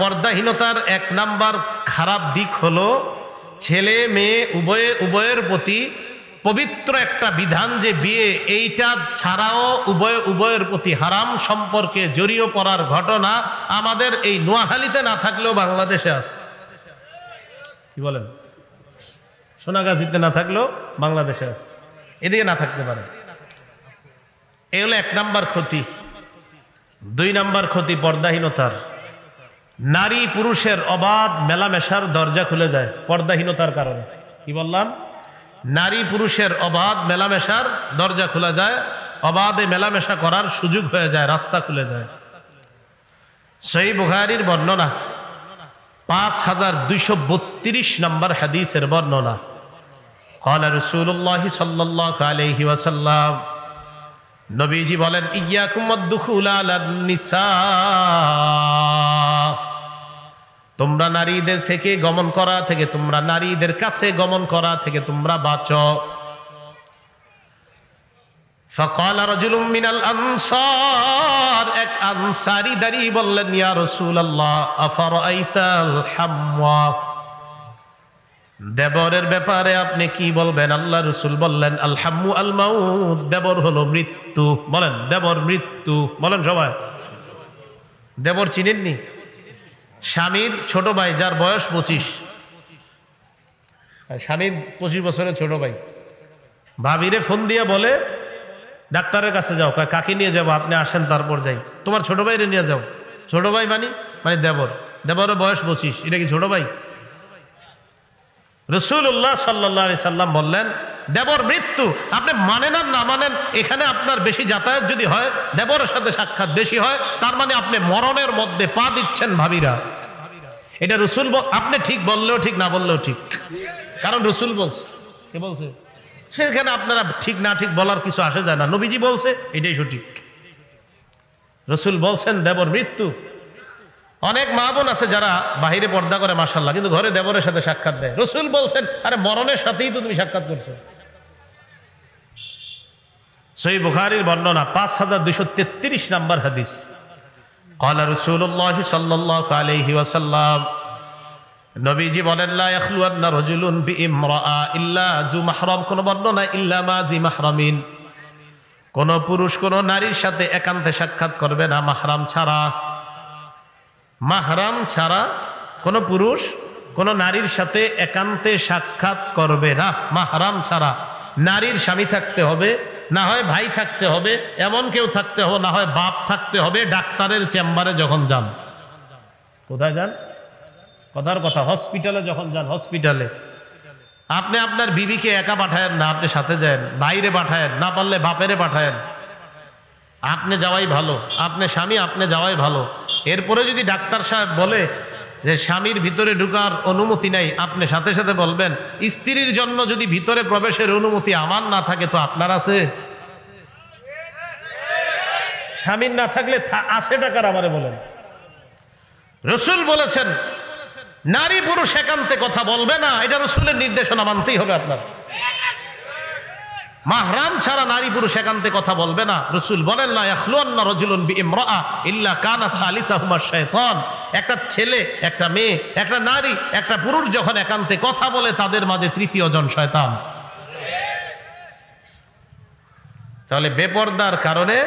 পর্দাহীনতার এক নাম্বার খারাপ দিক হলো ছেলে, মেয়ে, উভয়ে, উভয়ের প্রতি পবিত্র একটা বিধান যে বিয়ে, এইটা ছাড়াও উভয়, উভয়ের প্রতি হারাম সম্পর্কে জড়িয়ে পড়ার ঘটনা আমাদের এই নোয়াখালীতে না থাকলেও বাংলাদেশে আছে। কি বলেন? সোনাগাছিতে না থাকলেও বাংলাদেশে আছে। এদিকে না থাকতে পারে। এই হলো এক নাম্বার ক্ষতি। দুই নাম্বার ক্ষতি পর্দাহীনতার। নারী পুরুষের অবাধ মেলামেশার দরজা খুলে যায় পর্দাহীনতার কারণে কি বললাম নারী পুরুষের অবাধ মেলামেশার দরজা খোলা যায় অবাধে মেলামেশা করার সুযোগ হয়ে যায় রাস্তা খুলে যায় সেই বুখারির বর্ণনা পাঁচ হাজার দুইশো বত্রিশ নম্বর হাদিসের বর্ণনা قال رسول الله صلى الله عليه وسلم নবীজি বলেন ইয়াকুম দুখুল আলান নিসা তোমরা নারীদের থেকে গমন করা থেকে তোমরা নারীদের কাছে গমন করা থেকে তোমরা বাঁচো فقال رجل من الأنصار এক আনসারি দাঁড়িয়ে বললেন ইয়া রাসূলুল্লাহ আফরাইতাল হামওয়া দেবরের ব্যাপারে আপনি কি বলবেন আল্লাহ রসুল বললেন আলহামু আল মাউদ দেবর হলো মৃত্যু বলেন দেবর মৃত্যু বলেন সবাই দেবর চিনেননি স্বামীর ছোট ভাই, যার বয়স পঁচিশ। স্বামীর পঁচিশ বছরের ছোট ভাই। ভাবিরে ফোন দিয়ে বলে, ডাক্তারের কাছে যাও। কাকে নিয়ে যাব? আপনি আসেন, তারপর যাই। তোমার ছোট ভাইরে নিয়ে যাও। ছোট ভাই মানে? মানে দেবর। দেবরের বয়স পঁচিশ। এটা কি ছোট ভাই? রসুল্লাহ সাল্লাহ সাল্লাম বললেন দেবর মৃত্যু। আপনি মানেন আর না মানেন, এখানে আপনার বেশি যাতায়াত যদি হয়, দেবরের সাথে সাক্ষাৎ বেশি হয়, তার মানে আপনি মরণের মধ্যে পা দিচ্ছেন ভাবিরা। এটা রসুল আপনি ঠিক বললেও ঠিক, না বললেও ঠিক। কারণ রসুল বলছে, কে বলছে? সেখানে আপনারা ঠিক না ঠিক বলার কিছু আসে যায় না। নবীজি বলছে, এটাই সঠিক। রসুল বলছেন, দেবর মৃত্যু। অনেক মা বোন আছে যারা বাহিরে পর্দা করে মাসাল্লাহ কিন্তু ঘরে দেবরের সাথে সাক্ষাৎ দেয় রসুল বলছেন, আরে মরণের সাথেই তো তুমি সাক্ষাৎ করছ। সেই বুখারির বর্ণনা, পাঁচ হাজার দুশো তেত্রিশ নাম্বার হাদিস। কলা রসুল্লাহ সাল্লাহ আলহি নবীজি বলেন, লা ইয়াখলুয়ান্না রাজুলুন ইল্লা যু মাহরাম। কোন বর্ণনা, ইল্লা মা জি মাহরামিন। কোন পুরুষ, কোন নারীর সাথে একান্তে সাক্ষাৎ করবে না, মাহরাম ছাড়া। মাহরাম ছাড়া কোন পুরুষ কোন নারীর সাথে একান্তে সাক্ষাৎ করবে না। মাহরাম ছাড়া নারীর স্বামী থাকতে হবে, না হয় ভাই থাকতে হবে, এমন কেউ থাকতে হবে, না হয় বাপ থাকতে হবে ডাক্তারের চেম্বারে যখন যান। কোথায় যান? কথার কথা, হসপিটালে যখন যান, হসপিটালে। আপনি আপনার বিবিকে একা পাঠায়েন না, আপনি সাথে যান, বাইরে পাঠায়েন, না পারলে বাপেরে পাঠায়েন। আপনি যাওয়াই ভালো, আপনি স্বামী, আপনি যাওয়াই ভালো। এরপরে যদি ডাক্তার সাহেব বলে যে স্বামীর ভিতরে ঢুকার অনুমতি নাই, আপনি সাথে সাথে বলবেন, স্ত্রীর জন্য যদি ভিতরে প্রবেশের অনুমতি আমার না থাকে তো আপনার আছে? স্বামীর না থাকলে আছে টাকার আমারে বলেন। রসুল বলেছেন, নারী পুরুষ একান্তে কথা বলবে না, এটা রসুলের নির্দেশনা মানতেই হবে আপনার। মাহরাম ছাড়া নারী পুরুষ একান্তে কথা বলবে না। রসুল বলেন না ইয়াখলুয়ান্না রাজুলুন বিইমরাআ ইল্লা কানা সালিসাহুমা শাইতান একটা ছেলে, একটা মেয়ে, একটা নারী, একটা পুরুষ যখন একান্তে কথা বলে, তাদের মাঝে তৃতীয় জন শয়তান। তাহলে বেপর্দার কারণে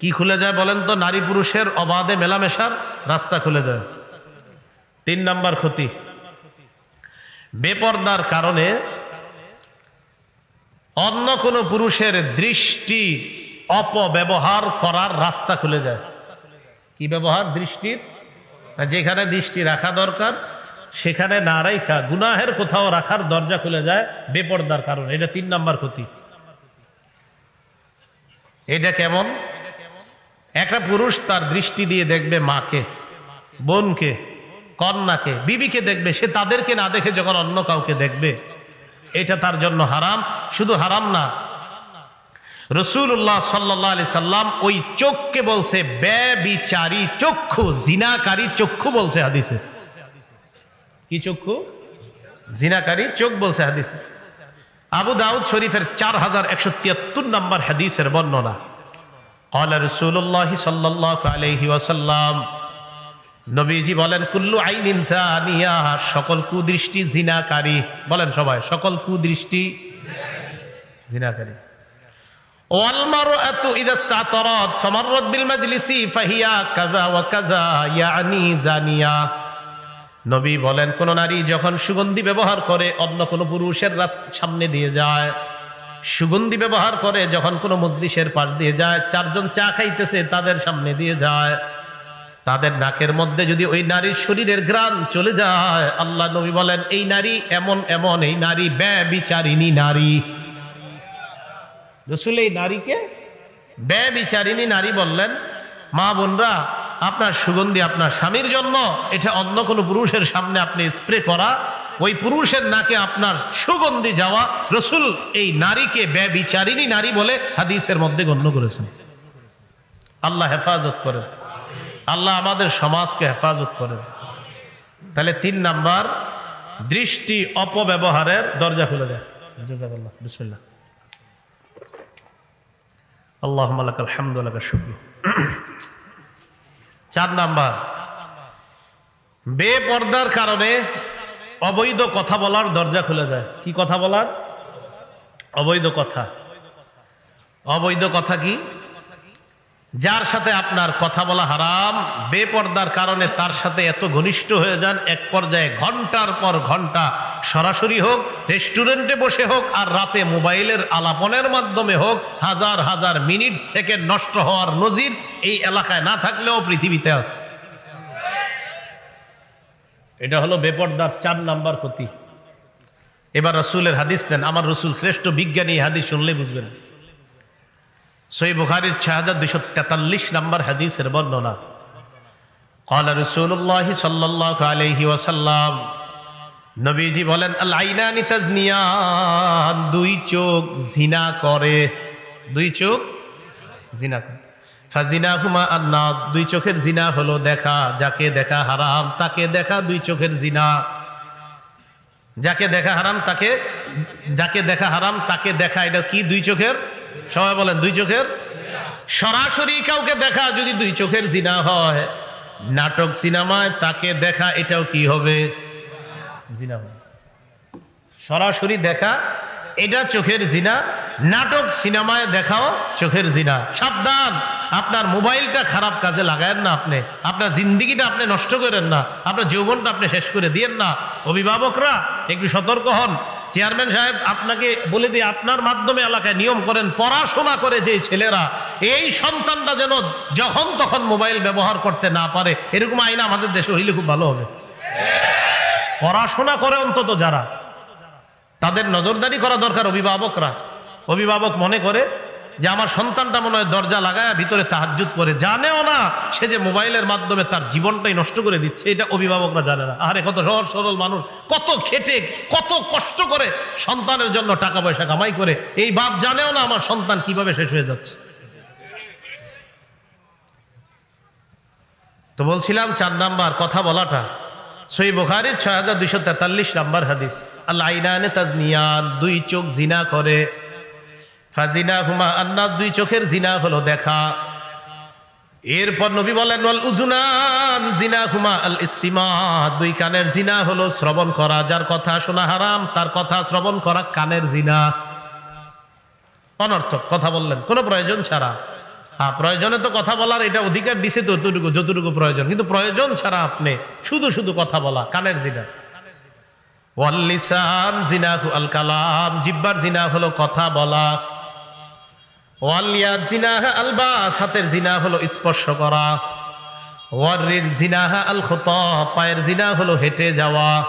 কি খুলে যায় বলেন তো? নারী পুরুষের অবাধে মেলামেশার রাস্তা খুলে যায়। তিন নাম্বার ক্ষতি। বেপর্দার কারণে অন্য কোনো পুরুষের দৃষ্টি অপব্যবহার করার রাস্তা খুলে যায়। কি ব্যবহার? দৃষ্টির? যেখানে দৃষ্টি রাখা দরকার, সেখানে না রাখা গুনাহের কোথাও রাখার দরজা খুলে যায় বেপর্দার কারণ। এটা তিন নাম্বার ক্ষতি। এটা কেমন? একটা পুরুষ তার দৃষ্টি দিয়ে দেখবে মাকে, বোনকে, কন্যাকে, বিবিকে দেখবে, সে তাদেরকে না দেখে যখন অন্য কাউকে দেখবে এটা তার জন্য হারাম শুধু হারাম না রসুল্লাহ সাল্লাহ আলি সাল্লাম ওই চোখকে বলছে ব্যবিচারী চক্ষু জিনাকারী চক্ষু বলছে হাদিসে কি চক্ষু জিনাকারী চোখ বলছে হাদিসে আবু দাউদ শরীফের চার হাজার একশো তিয়াত্তর নম্বর হাদিসের বর্ণনা قال رسول الله صلى الله عليه وسلم নবীজি বলেন কুল্লু আইন ইনসানিয়া সকল কুদৃষ্টি জিনাকারী বলেন সবাই সকল কুদৃষ্টি জিনাকারী والمرأة إذا استعطرت فمرت بالمجلس فهي كذا وكذا يعني زانية নবী বলেন কোন নারী যখন সুগন্ধি ব্যবহার করে অন্য কোন পুরুষের রাস্তা সামনে দিয়ে যায় সুগন্ধি ব্যবহার করে যখন কোনো মজলিসের পাশ দিয়ে যায় চারজন চা খাইতেছে তাদের সামনে দিয়ে যায় তাদের নাকের মধ্যে যদি ওই নারীর শরীরের গ্রান চলে যায়, আল্লাহ নবী বলেন, এই নারী এমন এমন, এই নারী ব্যবিচারিণী নারী। রসুল এই নারীকে ব্যবিচারিণী নারী বললেন, মা বোনরা, আপনার সুগন্ধি আপনার স্বামীর জন্য, এটা অন্য কোনো পুরুষের সামনে আপনি স্প্রে করা, ওই পুরুষের নাকে আপনার সুগন্ধি যাওয়া। রসুল এই নারীকে ব্যবিচারিণী নারী বলে হাদিসের মধ্যে গণ্য করেছেন। আল্লাহ হেফাজত করেন। আল্লাহ আমাদের সমাজকে হেফাজত করেন। তাহলে তিন নাম্বার, দৃষ্টি অপব্যবহারের দরজা খুলে দেয়। আল্লাহ আলহামদুলিল্লাহ শুক্র। চার নাম্বার, বেপর্দার কারণে অবৈধ কথা বলার দরজা খুলে যায়। কি কথা বলার? অবৈধ কথা। অবৈধ কথা কি? যার সাথে আপনার কথা বলা হারাম, বেপর্দার কারণে তার সাথে এত ঘনিষ্ঠ হয়ে যান, এক পর্যায়ে ঘণ্টার পর ঘণ্টা সরাসরি হোক, রেস্টুরেন্টে বসে হোক, আর রাতে মোবাইলের আলাপনের মাধ্যমে হোক, হাজার হাজার মিনিট, সেকেন্ড নষ্ট হওয়ার নজির এই এলাকায় না থাকলেও পৃথিবীতে আছে। এটা হলো বেপর্দার চার নাম্বার ক্ষতি। এবার রসুলের হাদিস নেন আমার রসুল শ্রেষ্ঠ বিজ্ঞানী হাদিস শুনলে বুঝবেন। সই বুখারির ছয় হাজার দুইশো তেতাল্লিশ নম্বর হাদিসের বর্ণনা قال رسول الله صلى الله عليه وسلم নবীজি বলেন আল আইনানি তাজনিয়ান দুই চোখ জিনা করে দুই চোখ জিনা করে ফাজিনা হুমা আন্নাস দুই চোখের জিনা হলো দেখা যাকে দেখা হারাম তাকে দেখা দুই চোখের জিনা যাকে দেখা হারাম তাকে যাকে দেখা হারাম তাকে দেখা এটা কি দুই চোখের সবাই বলেন, দুই চোখের? সরাসরি কাউকে দেখা যদি দুই চোখের জিনা হয়। নাটক সিনেমায় তাকে দেখা, এটাও কি হবে? সরাসরি দেখা, এটা চোখের জিনা। নাটক সিনেমায় দেখাও চোখের জিনা। সাবধান, আপনার মোবাইলটা খারাপ কাজে লাগায়েন না আপনি। আপনার জিন্দিগিটা আপনি নষ্ট করেন না। আপনার যৌবনটা আপনি শেষ করে দিয়েন না। অভিভাবকরা, একটু সতর্ক হন। চেয়ারম্যান সাহেব, আপনাকে বলে দিয়ে আপনার মাধ্যমে এলাকায় নিয়ম করেন, পড়াশোনা করে যে ছেলেরা, এই সন্তানটা যেন যখন তখন মোবাইল ব্যবহার করতে না পারে, এরকম আইন আমাদের দেশে হইলে খুব ভালো হবে। পড়াশোনা করে অন্তত যারা, তাদের নজরদারি করা দরকার অভিভাবকরা। অভিভাবক মনে করে যে আমার সন্তানটা মনে হয় দরজা লাগায় ভিতরে তাহাজুত করে জানেও না সে যে মোবাইলের মাধ্যমে তার জীবনটাই নষ্ট করে দিচ্ছে, এটা অভিভাবকরা জানে না। আরে কত সহজ সরল মানুষ, কত খেটে, কত কষ্ট করে সন্তানের জন্য টাকা পয়সা কামাই করে। এই বাপ জানেও না আমার সন্তান কীভাবে শেষ হয়ে যাচ্ছে। তো বলছিলাম চার নাম্বার কথা বলাটা। সই বুখারির ছয় হাজার দুইশো তেতাল্লিশ নাম্বার হাদিস। আল্লাহ আইনানে তাজনিয়ান, দুই চোখ জিনা করে। ফাজিনা হুমা আন্নাস দুই চোখের জিনা হলো দেখা। এরপর নবী বলেন, ওয়াল উজুনান জিনা হুমা আল ইস্তিমা দুই কানের জিনা হলো শ্রবণ করা। যার কথা শোনা হারাম, তার কথা শ্রবণ করা কানের জিনা। অনর্থক, কথা বললেন, কোনো প্রয়োজন ছাড়া। হ্যাঁ প্রয়োজনে তো কথা বলার, এটা অধিকার দিছে ততটুকু যতটুকু প্রয়োজন। কিন্তু প্রয়োজন ছাড়া আপনি শুধু শুধু কথা বলা, কানের জিনা। ওয়াল্লিসান জিনা আল কালাম জিব্বার জিনা হলো কথা বলা। ওয়ালিয়াদ জিনাহা আলবাস হাতের জিনা হলো স্পর্শ করা। ওয়ারিন জিনাহা আল খত, পায়ের জিনা হলো হেঁটে যাওয়া।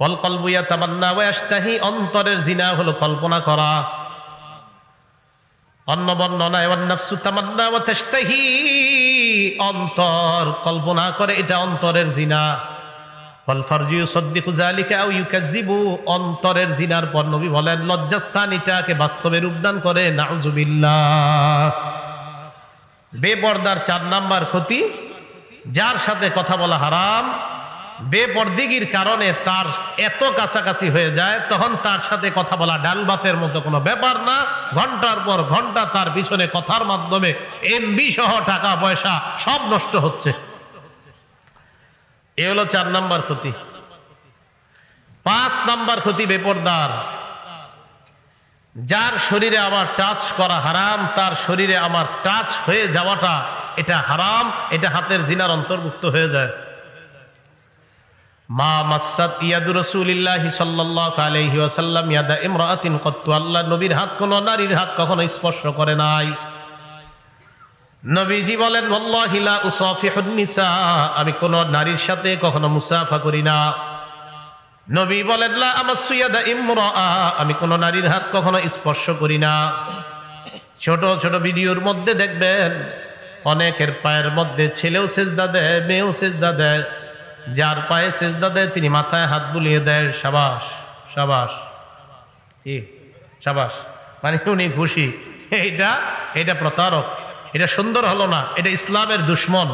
ওয়াল কলবুয়া তামান্না ওয়াস্তাহি অন্তরের জিনা হলো কল্পনা করা। অন্য বর্ণনায় ওয়ান্নাফসু তামান্না ওয়া তাশতাহি, অন্তর কল্পনা করে, এটা অন্তরের জিনা। অন্তরের জিনার পর নবী বলেন, লজ্জাস্থান এটাকে বাস্তবে রূপদান করে, নাউজুবিল্লাহ। বেপর্দার চার নাম্বার ক্ষতি, যার সাথে কথা বলা হারাম, বেপর্দিগির কারণে তার এত কাছাকাছি হয়ে যায়, তখন তার সাথে কথা বলা ডাল ভাতের মতো কোনো ব্যাপার না, ঘণ্টার পর ঘণ্টা তার পিছনে কথার মাধ্যমে এমবি সহ টাকা পয়সা সব নষ্ট হচ্ছে। এ হলো চার নাম্বার ক্ষতি। পাঁচ নাম্বার ক্ষতি বেপরদার। যার শরীরে আমার টাচ করা হারাম, তার শরীরে আমার টাচ হয়ে যাওয়াটা এটা হারাম, এটা হাতের জিনার অন্তর্ভুক্ত হয়ে যায়। মা মাসাত ইয়াদু রসুলিল্লাহি সাল্লাল্লাহু আলাইহি ওয়াসাল্লাম, ইয়াদা ইমরাআতিন কত্তু, আল্লাহ নবীর হাত কোন নারীর হাত কখনো স্পর্শ করে নাই। নবীজি বলেন আমি কোন নারীর সাথে কখনো মুসাফা করি না। নবী বলেন আমি কোন নারীর হাত কখনো স্পর্শ করি না। ছোট ছোট ভিডিওর মধ্যে দেখবেন, অনেকের পায়ের মধ্যে ছেলেও সেজদা দেয়, মেয়েও সেজদা দেয়। যার পায়ে সেজদা দেয়, তিনি মাথায় হাত বুলিয়ে দেয়, সাবাস সাবাস। সাবাস। মানে উনি খুশি। এইটা এটা প্রতারক। এটা সুন্দর হলো না, এটা ইসলামের দুশ্মন।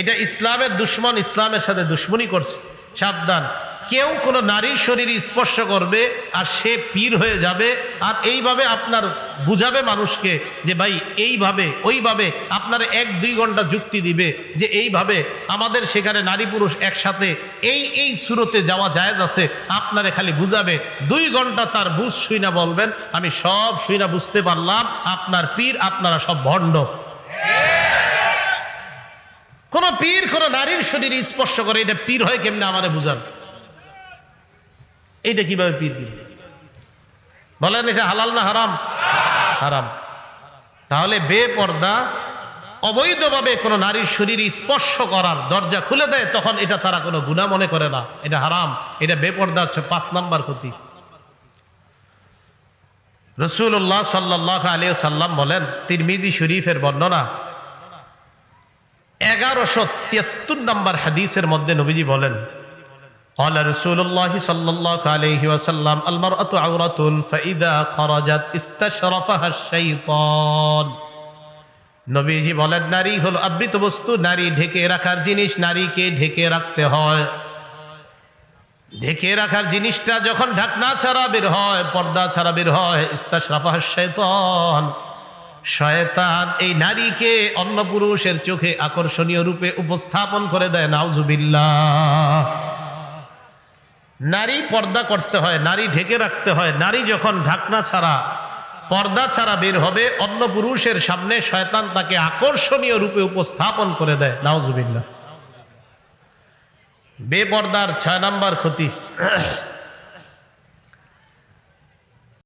এটা ইসলামের দুশ্মন ইসলামের সাথে দুশ্মনী করছে, সাবধান। কেউ কোনো নারীর শরীর স্পর্শ করবে আর সে পীর হয়ে যাবে আর এইভাবে আপনার বুঝাবে মানুষকে যে ভাই এইভাবে, ওইভাবে আপনার এক দুই ঘণ্টা যুক্তি দিবে যে এইভাবে আমাদের সেখানে নারী পুরুষ একসাথে এই এই সুরতে যাওয়া জায়েজ আছে। আপনারে খালি বুঝাবে, দুই ঘণ্টা তার বুঝ শুই না বলবেন, আমি সব শুই না বুঝতে পারলাম, আপনার পীর, আপনারা সব ভণ্ড। কোন পীর, কোন নারীর শরীর স্পর্শ করে, এটা পীর হয় কেমনে আমারে বুঝান? এইটা কীভাবে পীর বলেন এটা হালাল না হারাম? হারাম। তাহলে বেপর্দা, অবৈধভাবে কোনো নারীর শরীর স্পর্শ করার দরজা খুলে দেয়, তখন এটা তারা কোনো গুণা মনে করে না। এটা হারাম। এটা বেপর্দা হচ্ছে পাঁচ নাম্বার ক্ষতি। রসুল্লাহ সাল্লাহ আলিয়া সাল্লাম বলেন, তিরমিজি শরীফের বর্ণনা, এগারোশো তিয়াত্তর নম্বর হাদিসের মধ্যে নবীজি বলেন قال رسول الله صلى الله عليه وسلم المرأة عورة فإذا خرجت استشرفها الشيطان নবীজি বলেন নারী হলো আবৃত বস্তু নারী ঢেকে রাখার জিনিস নারীকে ঢেকে রাখতে হয় ঢেকে রাখার জিনিসটা যখন ঢাকনা ছাড়া বের হয় পর্দা ছাড়া বের হয় ইস্তাশরাফাহ শয়তান শয়তান এই নারীকে অন্য পুরুষের চোখে আকর্ষণীয় রূপে উপস্থাপন করে দেয় নাউজুবিল্লাহ নারী পর্দা করতে হয়, নারী ঢেকে রাখতে হয়। নারী যখন ঢাকনা ছাড়া, পর্দা ছাড়া বের হবে, অন্য পুরুষের সামনে শয়তান তাকে আকর্ষণীয় রূপে উপস্থাপন করে দেয়। নাউজুবিল্লাহ। বেপর্দার ছয় নাম্বার ক্ষতি।